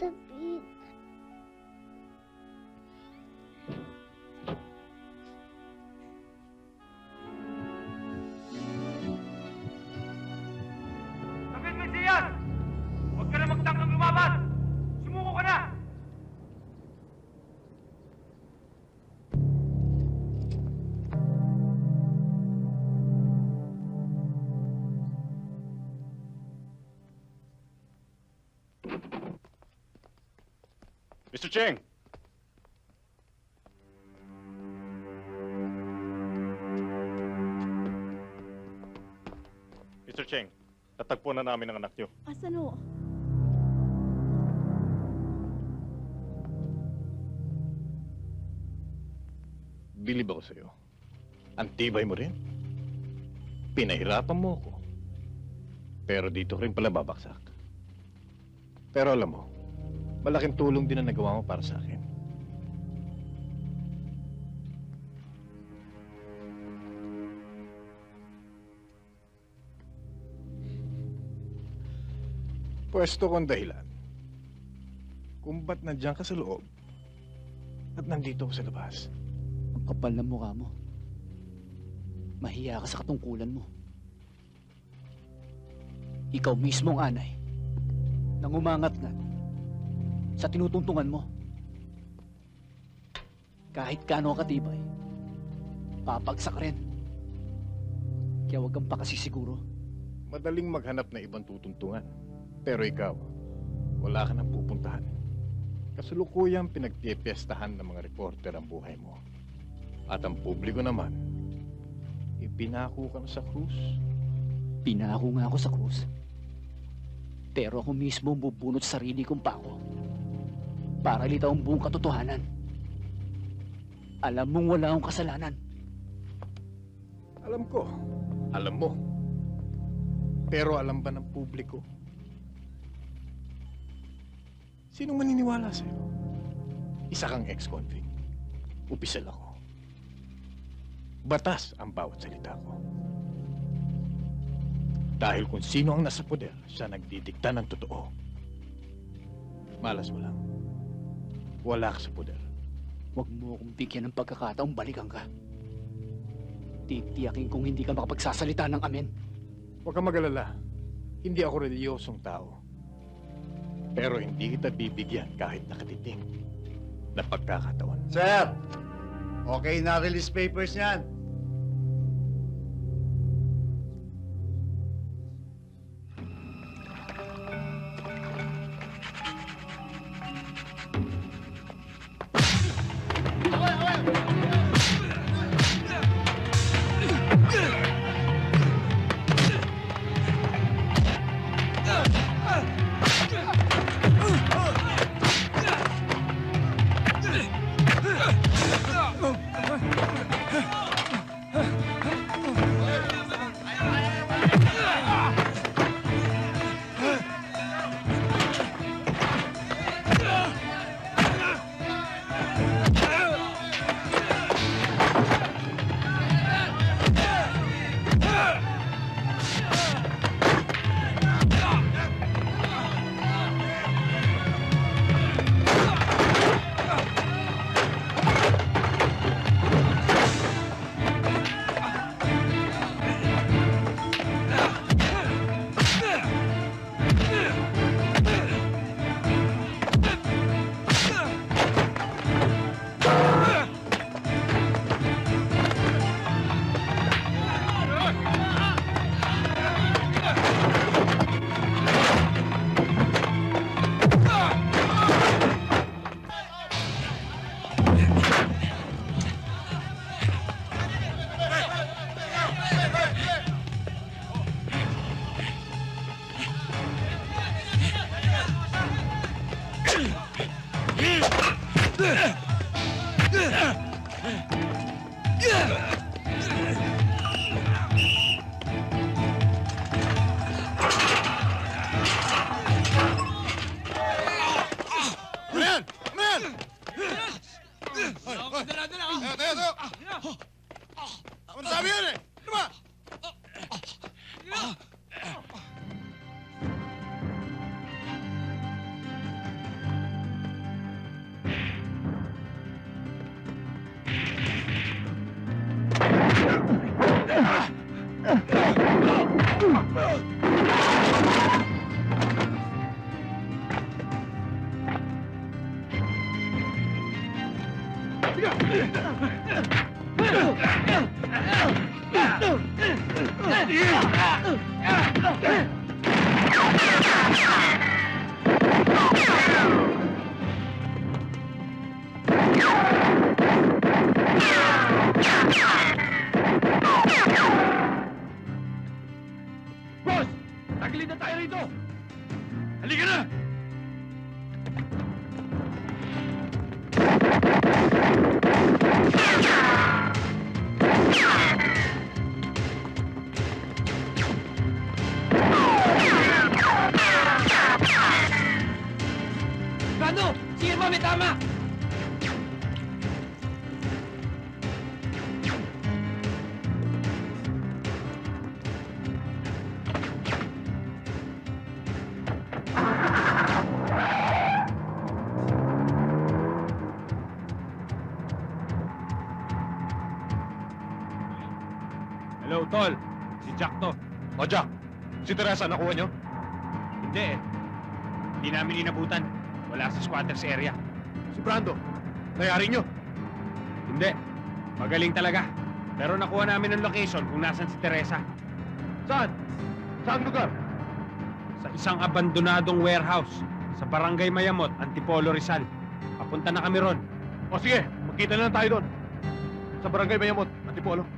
た Mr. Cheng! Mr. Cheng, natagpo na namin ang anak niyo. Asan ho? Bilib ako sa'yo. Antibay mo rin. Pinahirapan mo ako. Pero dito rin pala babaksak. Pero alam mo, malaking tulong din ang nagawa mo para sa akin. Pwesto kong dahilan kung ba't nandiyan ka sa loob at nandito ako sa labas. Ang kapal ng mukha mo. Mahiya ka sa katungkulan mo. Ikaw mismo ang anay nang umangat-ngat sa tinutuntungan mo. Kahit kano katibay, papagsak rin. Kaya huwag kang pakasisiguro. Madaling maghanap na ibang tutuntungan. Pero ikaw, wala ka nang pupuntahan. Kasulukuyang pinagpipiestahan ng mga reporter ang buhay mo. At ang publiko naman, ipinako ka na sa krus. Pinako nga ako sa krus. Pero ako mismo bubunot sa sarili kong pako. Para litaw ang buong katotohanan. Alam mong wala akong kasalanan. Alam ko, alam mo. Pero alam ba ng publiko? Sino maniniwala sa'yo? Isa kang ex-convict. Upisal ako. Batas ang bawat salita ko. Dahil kung sino ang nasa poder, siya nagdidikta ng totoo. Malas mo lang. Wala ka sa poder. Huwag mo akong bigyan ng pagkakataong balikan ka. Titiyakin kung hindi ka makapagsasalita ng amen. Huwag kang magalala. Hindi ako reliyosong tao. Pero hindi kita bibigyan kahit nakatiting na pagkakataon. Sir, okay na release papers niyan. えっ!? Yeah! Tagilid na tayo rito! Halika na! Brando! Hello, Tol. Si Jack to. O Jack, si Teresa nakuha nyo? Hindi eh. Hindi namin inabutan. Wala sa squatters area. Si Brando, nayari nyo? Hindi. Magaling talaga. Pero nakuha namin ang location kung nasan si Teresa. Saan? Saan lugar? Sa isang abandonadong warehouse sa Barangay Mayamot, Antipolo, Rizal. Papunta na kami ron. O sige, magkita na lang tayo doon. Sa barangay Bayamot, Antipolo.